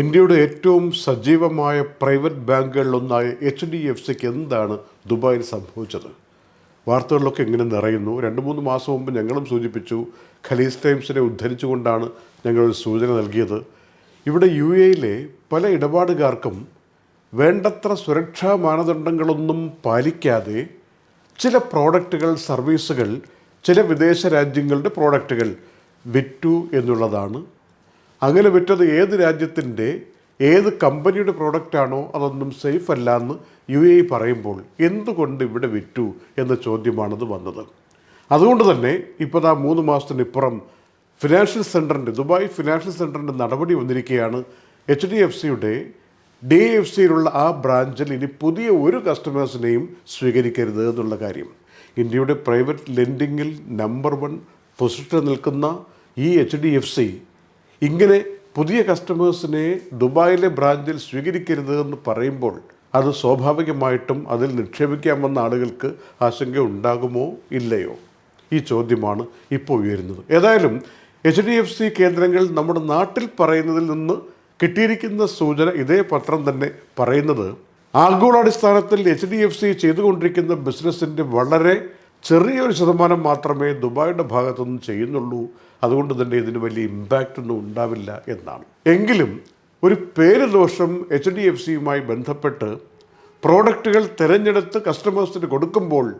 ഇന്ത്യയുടെ ഏറ്റവും സജീവമായ പ്രൈവറ്റ് ബാങ്കുകളിലൊന്നായ എച്ച് ഡി എഫ് സിക്ക് എന്താണ് ദുബായിൽ സംഭവിച്ചത്? വാർത്തകളിലൊക്കെ എങ്ങനെ നിറയുന്നു. രണ്ട് മൂന്ന് മാസം മുമ്പ് ഞങ്ങളും സൂചിപ്പിച്ചു ഖലീസ് ടൈംസിനെ ഉദ്ധരിച്ചുകൊണ്ടാണ് ഞങ്ങളൊരു സൂചന നൽകിയത്. ഇവിടെ യു എയിലെ പല ഇടപാടുകാർക്കും വേണ്ടത്ര സുരക്ഷാ മാനദണ്ഡങ്ങളൊന്നും പാലിക്കാതെ ചില പ്രോഡക്റ്റുകൾ സർവീസുകൾ ചില വിദേശ രാജ്യങ്ങളുടെ പ്രോഡക്റ്റുകൾ വിറ്റു എന്നുള്ളതാണ് അങ്ങനെ വിറ്റത് ഏത് രാജ്യത്തിന്റെ ഏത് കമ്പനിയുടെ പ്രോഡക്റ്റാണോ അതൊന്നും സേഫ് അല്ല എന്ന് യു എ പറയുമ്പോൾ എന്തുകൊണ്ട് ഇവിടെ വിറ്റു എന്ന ചോദ്യമാണത് വന്നത്. അതുകൊണ്ട് തന്നെ ഇപ്പോൾ ആ മൂന്ന് മാസത്തിനിപ്പുറം ഫിനാൻഷ്യൽ സെന്ററിന്റെ ദുബായ് ഫിനാൻഷ്യൽ സെന്ററിന്റെ നടപടി വന്നിരിക്കുകയാണ് എച്ച് ഡി എഫ് സിയുടെ. ഡി എഫ് സിയിലുള്ള ആ ബ്രാഞ്ചിൽ ഇനി പുതിയ ഒരു കസ്റ്റമേഴ്സിനെയും സ്വീകരിക്കരുത് എന്നുള്ള കാര്യം. ഇന്ത്യയുടെ പ്രൈവറ്റ് ലെൻഡിങ്ങിൽ നമ്പർ വൺ പൊസിഷനിൽ നിൽക്കുന്ന ഈ എച്ച് ഡി എഫ് സി ഇങ്ങനെ പുതിയ കസ്റ്റമേഴ്സിനെ ദുബായിലെ ബ്രാഞ്ചിൽ സ്വീകരിക്കരുത് എന്ന് പറയുമ്പോൾ അത് സ്വാഭാവികമായിട്ടും അതിൽ നിക്ഷേപിക്കാൻ വന്ന ആളുകൾക്ക് ആശങ്ക ഉണ്ടാകുമോ ഇല്ലയോ? ഈ ചോദ്യമാണ് ഇപ്പോൾ ഉയരുന്നത്. ഏതായാലും എച്ച് ഡി എഫ് സി കേന്ദ്രങ്ങൾ നമ്മുടെ നാട്ടിൽ പറയുന്നതിൽ നിന്ന് കിട്ടിയിരിക്കുന്ന സൂചന ഇതേ പത്രം തന്നെ പറയുന്നത് ആഗോളാടിസ്ഥാനത്തിൽ എച്ച് ഡി എഫ് സി ചെയ്തുകൊണ്ടിരിക്കുന്ന ബിസിനസ്സിന്റെ വളരെ ചെറിയൊരു ശതമാനം മാത്രമേ ദുബായിയുടെ ഭാഗത്തുനിന്ന് ചെയ്യുന്നുള്ളൂ. അതുകൊണ്ട് തന്നെ ഇതിന് വലിയ ഇമ്പാക്റ്റ് ഒന്നും ഉണ്ടാവില്ല എന്നാണ്. എങ്കിലും ഒരു പേര് ദോഷം എച്ച് ഡി എഫ് സിയുമായി ബന്ധപ്പെട്ട് പ്രോഡക്റ്റുകൾ തിരഞ്ഞെടുത്ത് കസ്റ്റമേഴ്സിന് കൊടുക്കുമ്പോൾ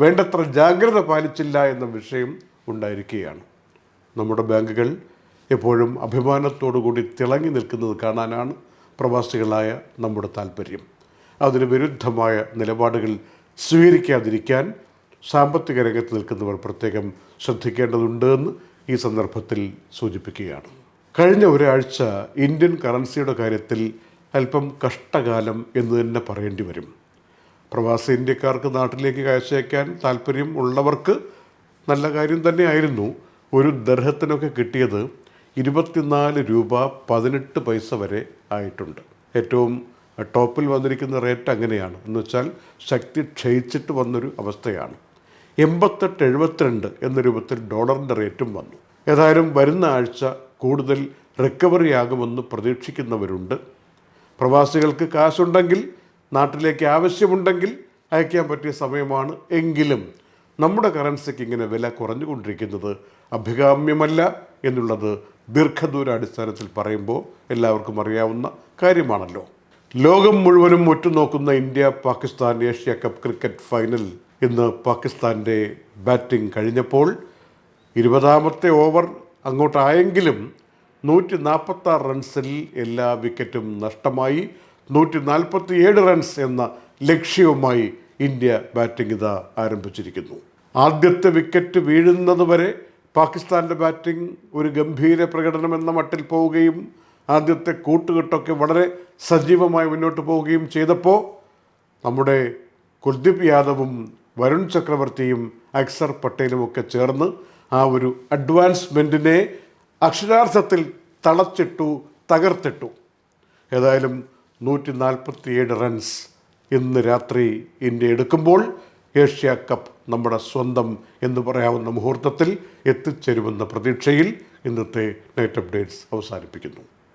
വേണ്ടത്ര ജാഗ്രത പാലിച്ചില്ല എന്ന വിഷയം ഉണ്ടായിരിക്കുകയാണ്. നമ്മുടെ ബാങ്കുകൾ എപ്പോഴും അഭിമാനത്തോടുകൂടി തിളങ്ങി നിൽക്കുന്നത് കാണാനാണ് പ്രവാസികളായ നമ്മുടെ താല്പര്യം. അതിന് വിരുദ്ധമായ നിലപാടുകൾ സ്വീകരിക്കാതിരിക്കാൻ സാമ്പത്തിക രംഗത്ത് നിൽക്കുന്നവർ പ്രത്യേകം ശ്രദ്ധിക്കേണ്ടതുണ്ട് എന്ന് ഈ സന്ദർഭത്തിൽ സൂചിപ്പിക്കുകയാണ്. കഴിഞ്ഞ ഒരാഴ്ച ഇന്ത്യൻ കറൻസിയുടെ കാര്യത്തിൽ അല്പം കഷ്ടകാലം എന്ന് തന്നെ പറയേണ്ടി വരും. പ്രവാസി ഇന്ത്യക്കാർക്ക് നാട്ടിലേക്ക് കാഴ്ചയക്കാൻ താല്പര്യം ഉള്ളവർക്ക് നല്ല കാര്യം തന്നെയായിരുന്നു. ഒരു ദർഹത്തിനൊക്കെ കിട്ടിയത് ഇരുപത്തിനാല് രൂപ പതിനെട്ട് പൈസ വരെ ആയിട്ടുണ്ട്. ഏറ്റവും ടോപ്പിൽ വന്നിരിക്കുന്ന റേറ്റ് അങ്ങനെയാണ്. എന്ന് വെച്ചാൽ ശക്തി ക്ഷയിച്ചിട്ട് വന്നൊരു അവസ്ഥയാണ്. എൺപത്തെട്ട് എഴുപത്തിരണ്ട് എന്ന രൂപത്തിൽ ഡോളറിന്റെ റേറ്റും വന്നു. ഏതായാലും വരുന്ന ആഴ്ച കൂടുതൽ റിക്കവറി ആകുമെന്ന് പ്രതീക്ഷിക്കുന്നവരുണ്ട്. പ്രവാസികൾക്ക് കാശുണ്ടെങ്കിൽ നാട്ടിലേക്ക് ആവശ്യമുണ്ടെങ്കിൽ അയക്കാൻ പറ്റിയ സമയമാണ് എങ്കിലും നമ്മുടെ കറൻസിക്ക് ഇങ്ങനെ വില കുറഞ്ഞുകൊണ്ടിരിക്കുന്നത് അഭികാമ്യമല്ല എന്നുള്ളത് ദീർഘദൂര അടിസ്ഥാനത്തിൽ പറയുമ്പോൾ എല്ലാവർക്കും അറിയാവുന്ന കാര്യമാണല്ലോ. ലോകം മുഴുവനും ഒറ്റുനോക്കുന്ന India Pakistan Asia cup cricket final ഇന്ന് പാകിസ്ഥാന്റെ ബാറ്റിംഗ് കഴിഞ്ഞപ്പോൾ ഇരുപതാമത്തെ ഓവർ അങ്ങോട്ടായെങ്കിലും നൂറ്റി നാൽപ്പത്താറ് റൺസിൽ എല്ലാ വിക്കറ്റും നഷ്ടമായി. നൂറ്റി നാൽപ്പത്തി ഏഴ് റൺസ് എന്ന ലക്ഷ്യവുമായി ഇന്ത്യ ബാറ്റിംഗ് ഇതാ ആരംഭിച്ചിരിക്കുന്നു. ആദ്യത്തെ വിക്കറ്റ് വീഴുന്നത് വരെ പാകിസ്ഥാന്റെ ബാറ്റിംഗ് ഒരു ഗംഭീര പ്രകടനം എന്ന മട്ടിൽ പോവുകയും ആദ്യത്തെ കൂട്ടുകെട്ടൊക്കെ വളരെ സജീവമായി മുന്നോട്ട് പോവുകയും ചെയ്തപ്പോൾ നമ്മുടെ കുൽദീപ് യാദവും വരുൺ ചക്രവർത്തിയും അക്സർ പട്ടേലും ഒക്കെ ചേർന്ന് ആ ഒരു അഡ്വാൻസ്മെന്റിനെ അക്ഷരാർത്ഥത്തിൽ തളച്ചിട്ടു തകർത്തിട്ടു. ഏതായാലും നൂറ്റി നാൽപ്പത്തിയേഴ് റൺസ് ഇന്ന് രാത്രി ഇന്ത്യ എടുക്കുമ്പോൾ ഏഷ്യ കപ്പ് നമ്മുടെ സ്വന്തം എന്ന് പറയാവുന്ന മുഹൂർത്തത്തിൽ എത്തിച്ചേരുമെന്ന പ്രതീക്ഷയിൽ ഇന്നത്തെ നൈറ്റ് അപ്ഡേറ്റ്സ് അവസാനിപ്പിക്കുന്നു.